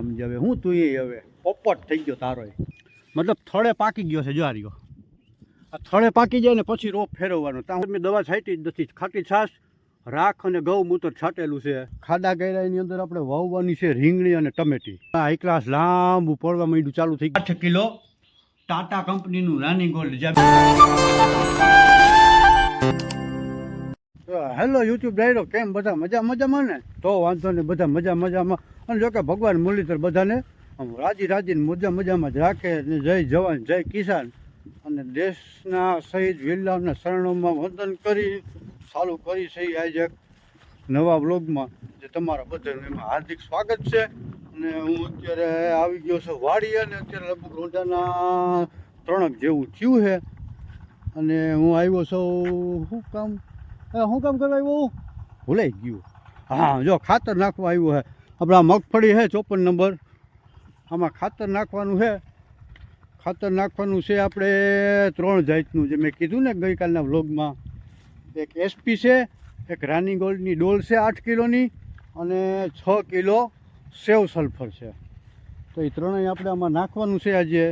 સમજે હવે. હું તું એ હવે પોપટ થઈ ગયો તારો મતલબ થળે પાકી ગયો છે જ્વારીઓ આ થળે પાકી જાય ને પછી રોપ ફેરવવાનો. ત્યાં મેં દવા છાંટી જ નથી. ખાટી છાશ, રાખ અને ગૌમૂત્ર છાંટેલું છે. ખાડા ગયરા અંદર આપણે વાવવાની છે રીંગણી અને ટમેટી. હાઈ ક્લાસ લાંબુ પડવા માંડ્યું, ચાલુ થઈ આઠ કિલો ટાટા કંપનીનું રાની ગોલ્ડ. હેલો, યુટ્યુબ ડાયરો, કેમ બધા મજા મજામાં ને? તો વાંધો ને બધા મજા મજામાં અને જોકે ભગવાન મુરલીધર બધાને રાજી રાજીને મજા મજામાં જ રાખે અને જય જવાન, જય કિસાન. અને દેશના શહીદ વિલ્લાના શરણોમાં વંદન કરી, ચાલુ કરી છે આજે નવા બ્લોગમાં જે તમારા બધાનું એમાં હાર્દિક સ્વાગત છે. અને હું અત્યારે આવી ગયો છું વાડી અને અત્યારે લગભગ રોજાના ત્રણક જેવું થયું છે. અને હું આવ્યો છું શું કામ શું કામ કરવા આવ્યો? ભૂલાઈ ગયું. હા, જો ખાતર નાખવા આવ્યું છે. આપણે મગફળી છે, ચોપન નંબર. આમાં ખાતર નાખવાનું છે. ખાતર નાખવાનું છે આપણે ત્રણ જાતનું. જે મેં કીધું ને ગઈકાલના વ્લોગમાં, એક એસપી છે, એક રાની ગોલ્ડની ડોલ છે આઠ કિલોની અને છ કિલો સેવ સલ્ફર છે. તો એ ત્રણેય આપણે આમાં નાખવાનું છે આજે.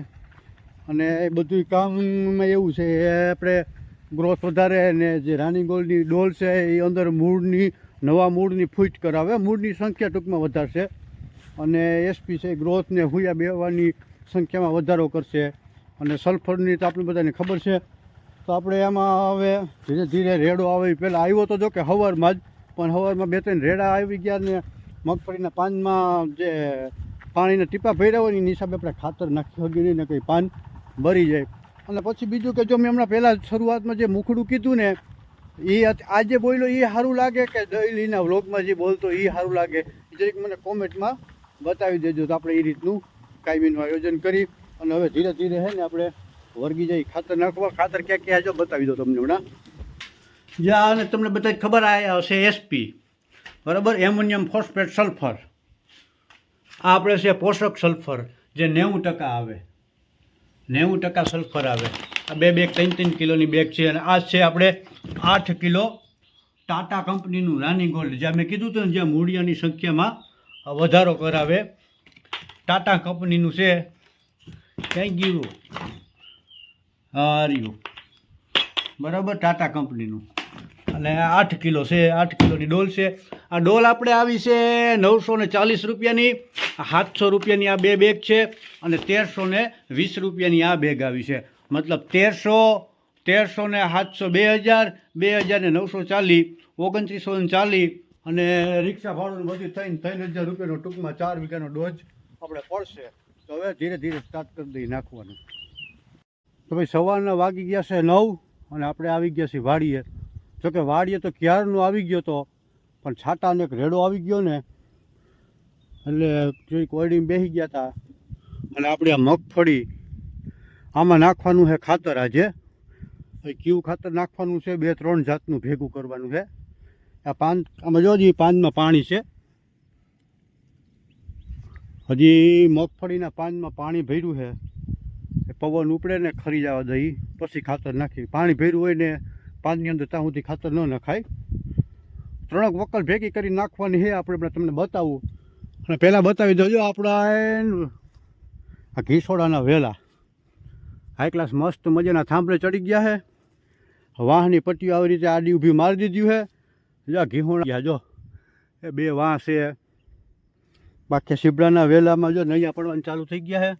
અને એ બધું કામમાં એવું છે, એ આપણે ગ્રોથ વધારે ને જે રાની ગોલ્ડની ડોલ છે, એ અંદર મૂળની નવા મૂળની ફૂટ કરાવે. મૂળની સંખ્યા ટૂંકમાં વધારશે. અને એસપી છે ગ્રોથને હુયા બેવાની સંખ્યામાં વધારો કરશે. અને સલ્ફરની તો આપણે બધાને ખબર છે. તો આપણે એમાં હવે ધીરે ધીરે રેડો આવે પહેલાં આવ્યો તો જો કે હવારમાં જ, પણ હવારમાં બે ત્રણ રેડા આવી ગયા ને મગફળીના પાનમાં જે પાણીના ટીપા ભર્યા હોય એની હિસાબે આપણે ખાતર નાખી હગી નહીં ને કંઈ પાન ભરી જાય. અને પછી બીજું કે જો મેં હમણાં પહેલાં શરૂઆતમાં જે મુખડું કીધું ને એ આજે બોલ્યો એ સારું લાગે કે ડેલીના વ્લોગમાં જે બોલતો એ સારું લાગે. જરીક મને કોમેન્ટમાં બતાવી દેજો તો આપણે એ રીતનું કાયમીનું આયોજન કરી અને હવે ધીરે ધીરે છે ને આપણે વર્ગી જઈ. ખાતર નાખવા, ખાતર ક્યાં ક્યાં જો બતાવી દો તમને હમણાં. જ્યાં અને તમને બધા ખબર આવ્યા હશે એસપી બરાબર? Ammonium phosphate sulphur. આ આપણે છે પોષક સલ્ફર, જે નેવું ટકા આવે. નેવું ટકા સલ્ફર આવે. આ બે બેગ, ત્રણ ત્રણ કિલોની બેગ છે અને આ છે આપણે આઠ કિલો ટાટા કંપનીનું રાની ગોલ્ડ જ્યાં મેં કીધું હતું ને જ્યાં મૂળિયાની સંખ્યામાં વધારો કરાવે. ટાટા કંપનીનું છે, ક્યાંય યુ હાર્યું બરાબર, ટાટા કંપનીનું. અને આઠ કિલો છે, આઠ કિલોની ડોલ છે. આ ડોલ આપણે આવી છે નવસો ને ચાલીસ રૂપિયાની સાતસો રૂપિયાની આ બે બેગ છે અને તેરસો ને વીસ રૂપિયાની આ બેગ આવી છે. મતલબ તેરસો તેરસો ને સાતસો બે હજાર બે હજાર ને નવસો ચાલીસ, ઓગણત્રીસો ને ચાલીસ અને રિક્ષા ભાડું બધું થઈને ત્રણ હજાર રૂપિયાનો ટૂંકમાં ચાર વીઘાનો ડોઝ આપણે પડશે. તો હવે ધીરે ધીરે સ્ટાર્ટ કરી દઈ નાખવાનું. તો ભાઈ સવારના વાગી ગયા છે નવ અને આપણે આવી ગયા છીએ વાડીએ. જોકે વાડીએ તો ક્યારનો આવી ગયો તો, પણ છાટાને એક રેડો આવી ગયો ને, એટલે જોઈ કોયડીમાં બેસી ગયા હતા અને આપણે આ મગફળી આમાં નાખવાનું છે ખાતર આજે. કયું ખાતર નાખવાનું છે, બે ત્રણ જાતનું ભેગું કરવાનું છે. આ પાન, આમાં જો હજી પાનમાં પાણી છે. હજી મગફળીના પાનમાં પાણી ભર્યું છે. એ પવન ઉપડે ને ખરી જવા દઈ પછી ખાતર નાખી પાણી ભર્યું હોય ને પાનની અંદર ત્યાં સુધી ખાતર ન નખાય. ત્રણક વકલ ભેગી કરી નાખવાની છે. આપણે તમને બતાવું. અને પહેલાં બતાવી દઉં આપણા આ ઘીસોડાના વેલા. હાઈ ક્લાસ મસ્ત મજાના થાંભલે ચડી ગયા છે વાહની પટ્ટીઓ આવી રીતે આડી ઊભી મારી દીધી છે જો ઘીહોણ ગયા જો. એ બે વાંસ છે. બાકી શીબડાના વેલામાં જો નૈયા પડવાનું ચાલુ થઈ ગયા છે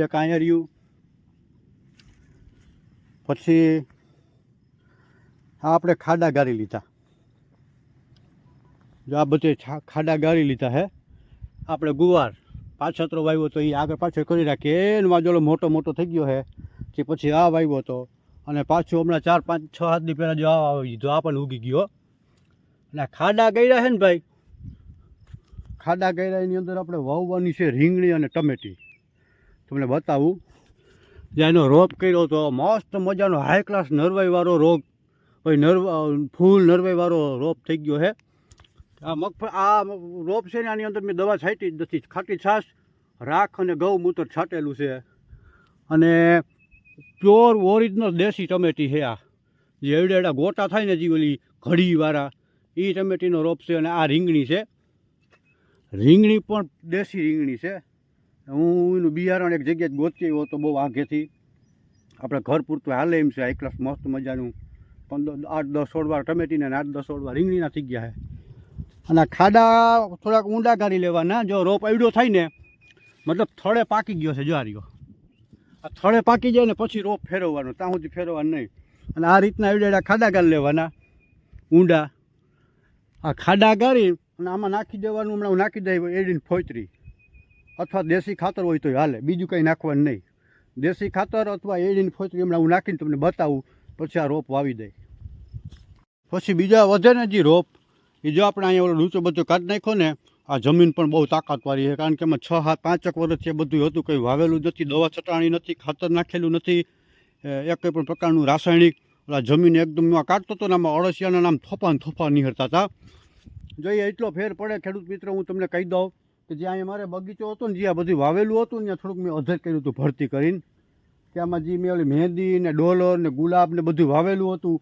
એક અહીંયા રહ્યું પછી આ આપણે ખાડા ગારી લીધા. જો આ બધે છા- ખાડા ગારી લીધા હે. આપણે ગુવાર. પાછતરો વાવ્યો તો એ આગળ પાછળ કરી રાખીએ. એનો જોડો મોટો મોટો થઈ ગયો છે, કે પછી આ વાવ્યો હતો અને પાછું હમણાં ચાર પાંચ છ હાથની પહેલાં જો આ આવી દીધો, આ પણ ઉગી ગયો. અને ખાડા કર્યા છે ને ભાઈ? ખાડા કર્યા એની અંદર આપણે વાવવાની છે રીંગણી અને ટમેટી. તમને બતાવું. જ્યાં એનો રોપ કર્યો હતો, મસ્ત મજાનો હાઈ ક્લાસ નરવાઈવાળો રોગ હોય નર ફૂલ નરવાઈવાળો રોપ થઈ ગયો છે. આ મગફળી આ રોપ છે ને આની અંદર મેં દવા છાંટી જ નથી. ખાટી છાશ, રાખ અને ગૌમૂત્ર છાંટેલું છે. અને પ્યોર ઓરિજિનલ દેશી ટમેટી છે આ. જે એવડે એવડા ગોટા થાય ને જે ઓલી ઘડીવાળા, એ ટમેટીનો રોપ છે અને આ રીંગણી છે. રીંગણી પણ દેશી રીંગણી છે. હું એનું બિયારણ એક જગ્યાએ ગોતી આવ્યો તો બહુ આગેથી આપણે ઘર પૂરતું હાલે એમ છે. એક ક્લાસ મસ્ત મજાનું પંદર આઠ દસ સોળ વાર ટમેટીને આઠ દસ સોળ વાર રીંગણીના થઈ ગયા છે. અને ખાડા થોડાક ઊંડા કાઢી લેવાના. જો રોપ આવડ્યો થાય ને, મતલબ થળે પાકી ગયો છે, જો આ થળે પાકી જાય ને પછી રોપ ફેરવવાનો, ત્યાં સુધી ફેરવવાનું નહીં. અને આ રીતના આવડેડા ખાડા ગાળી લેવાના, ઊંડા. આ ખાડા ગાળી અને આમાં નાખી દેવાનું, હમણાં હું નાખી દઈ એડીને ફોતરી અથવા દેશી ખાતર હોય તો હાલે, બીજું કંઈ નાખવાનું નહીં. દેશી ખાતર અથવા એડીને ફોતરી હમણાં હું નાખીને તમને બતાવું, પછી આ રોપ વાવી દઈ પછી બીજા વધે ને જે રોપ એ જો આપણે અહીંયા ઓલો લૂચો બધો કાઢી નાખ્યો ને, આ જમીન પણ બહુ તાકાતવાળી છે, કારણ કે એમાં છ હાથ પાંચેક વર્ષથી બધું હતું, કંઈ વાવેલું નથી, દવા છટાણી નથી, ખાતર નાખેલું નથી એક કંઈ પણ પ્રકારનું રાસાયણિક, ઓલા જમીન એકદમ કાઢતો હતો ને, આમાં અળસિયાના નામ થોપાન થોપા નિહરતા હતા. જોઈએ એટલો ફેર પડે, ખેડૂત મિત્ર, હું તમને કહી દઉં કે જ્યાં અહીંયા મારે બગીચો હતો ને, જ્યાં બધું વાવેલું હતું ને થોડુંક મેં અધર કર્યું હતું ભરતી કરીને. આમાં જે મેં ઓલી મહેંદી ને ડોલર ને ગુલાબ ને બધું વાવેલું હતું.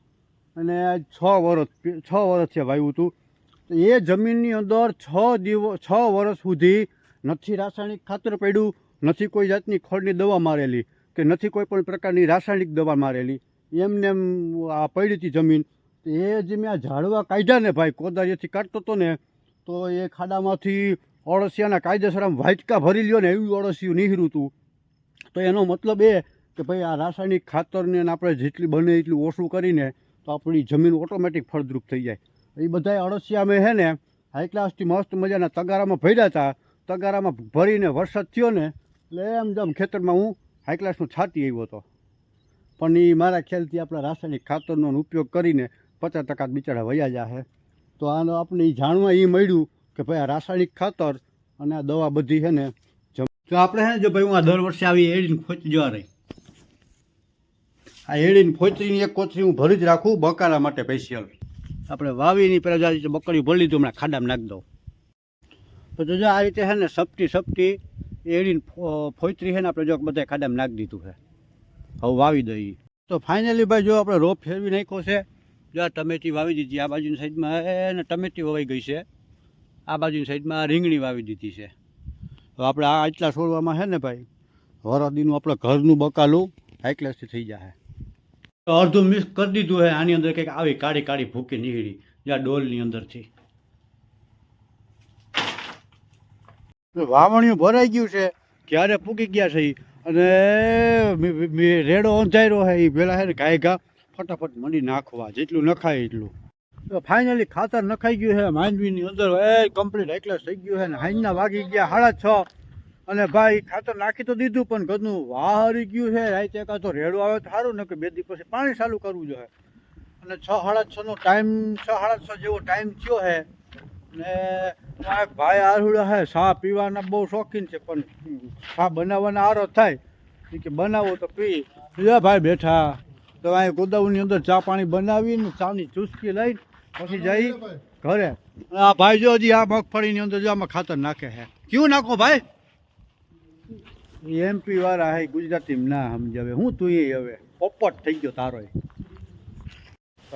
અને છ વર્ષ, છ વર્ષથી વાવ્યું હતું. તો એ જમીનની અંદર છ દિવસ, છ વર્ષ સુધી નથી રાસાયણિક ખાતર પડ્યું, નથી કોઈ જાતની ખોળની દવા મારેલી કે નથી કોઈ પણ પ્રકારની રાસાયણિક દવા મારેલી. એમને એમ આ પડી હતી જમીન. તો એ જે મેં આ ઝાડવા કાઢ્યા ને ભાઈ કોદારીથી કાઢતો હતો ને, તો એ ખાડામાંથી અળસિયાના કાયદેસર આમ વાટકા ભરી લ્યો ને, એવું અળસિયું નીહર્યું હતું તો એનો મતલબ એ કે ભાઈ, આ રાસાયણિક ખાતરને આપણે જેટલી બને એટલું ઓછું કરીને તો આપણી જમીન ઓટોમેટિક ફળદ્રુપ થઈ જાય. એ બધા અળસિયા અમે છે ને હાઈ ક્લાસથી મસ્ત મજાના તગારામાં ભર્યા હતા તગારામાં ભરીને વરસાદ થયો ને, એટલે એમ જેમ ખેતરમાં હું હાઈ ક્લાસનું છાતી આવ્યો હતો પણ એ મારા ખ્યાલથી આપણા રાસાયણિક ખાતરનો ઉપયોગ કરીને પચાસ ટકા બિચારા વયા જાહે તો આનો આપણે એ જાણવા એ મળ્યું કે ભાઈ આ રાસાયણિક ખાતર અને આ દવા બધી છે ને તો આપણે છે ને જો ભાઈ હું આ દર વર્ષે આવી એડીને ખોચી જવા રહી. આ એડીને ખોચરીની એક કોચરી હું ભરી જ રાખું બકાલા માટે સ્પેશિયલ આપણે વાવીની રીતે બકરી ભરી લીધું, હમણાં ખાડામાં નાખી દઉં. તો જોજો આ રીતે છે ને સપટી સપટી એડીને ફોયત્રી છે ને આપણે જો બધા ખાડામાં નાખી દીધું છે. હવે વાવી દઈએ. તો ફાઇનલી ભાઈ જો આપણે રોપ ફેરવી નાખ્યો છે, જો આ ટમેટી વાવી દીધી, આ બાજુની સાઈડમાં એને ટમેટી વવાઈ ગઈ છે. આ બાજુની સાઈડમાં રીંગણી વાવી દીધી છે. તો આપણે આ આટલા છોડવામાં છે ને ભાઈ, વરદીનું આપણે ઘરનું બકાલું હાઇકલેસથી થઈ જાય અડધું મિક્સ કરી દીધું છે આની અંદર કંઈક આવી કાળી કાળી ભૂકી નીકળી જ્યાં ડોલની અંદરથી. વાવણીઓ ભરાઈ ગયું છે. ક્યારે પૂકી ગયા છે. અને રેડો અંધાર્યો છે એ પેલા હે ગાય ઘા ફટાફટ મંડી નાખવા જેટલું નખાય એટલું. ફાઇનલી ખાતર નખાઈ ગયું છે માંડવીની અંદર એ કમ્પ્લીટ એકલા થઈ ગયું છે ને હાઈના વાગી ગયા સાડા છ. અને ભાઈ ખાતર નાખી તો દીધું પણ ઘરનું વાહરી ગયું છે. રાઈતે એકા તો રેડો આવે તો સારું ને કે બે દી પછી પાણી ચાલુ કરવું જોઈએ. અને છ સાડા છ નો ટાઈમ છ સાડા છ જેવો ટાઈમ થયો છે. ને ભાઈ આરુડા છે ચા પીવાના બહુ શોખીન છે પણ ચા બનાવવાના આરો થાય. કે બનાવો તો પી. બીજા ભાઈ બેઠા. તો અહીં ગોદાવની અંદર ચા પાણી બનાવીને ચાની ચુસ્કી લઈને પછી જઈ ઘરે. આ ભાઈ જો હજી આ મગફળીની અંદર જો આમાં ખાતર નાખે છે. કયું નાખો ભાઈ? એમપી વાળા હે, ગુજરાતી ના સમજાવે. હું તું હવે? પોપટ થઈ ગયો તારો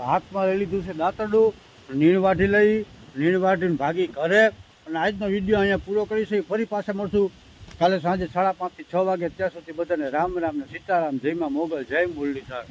હાથમાં લઈ લીધું છે દાંતરડું નીણ વાઢી લઈ નીણ વાઢીને ભાગી ઘરે. અને આજનો વીડિયો અહીંયા પૂરો કરીશું. ફરી પાસે મળશું. કાલે સાંજે સાડા પાંચથી છ વાગે, ત્યાં સુધી બધાને રામ રામ ને સીતારામ જયમાં મોગલ, જય મુરલીધર.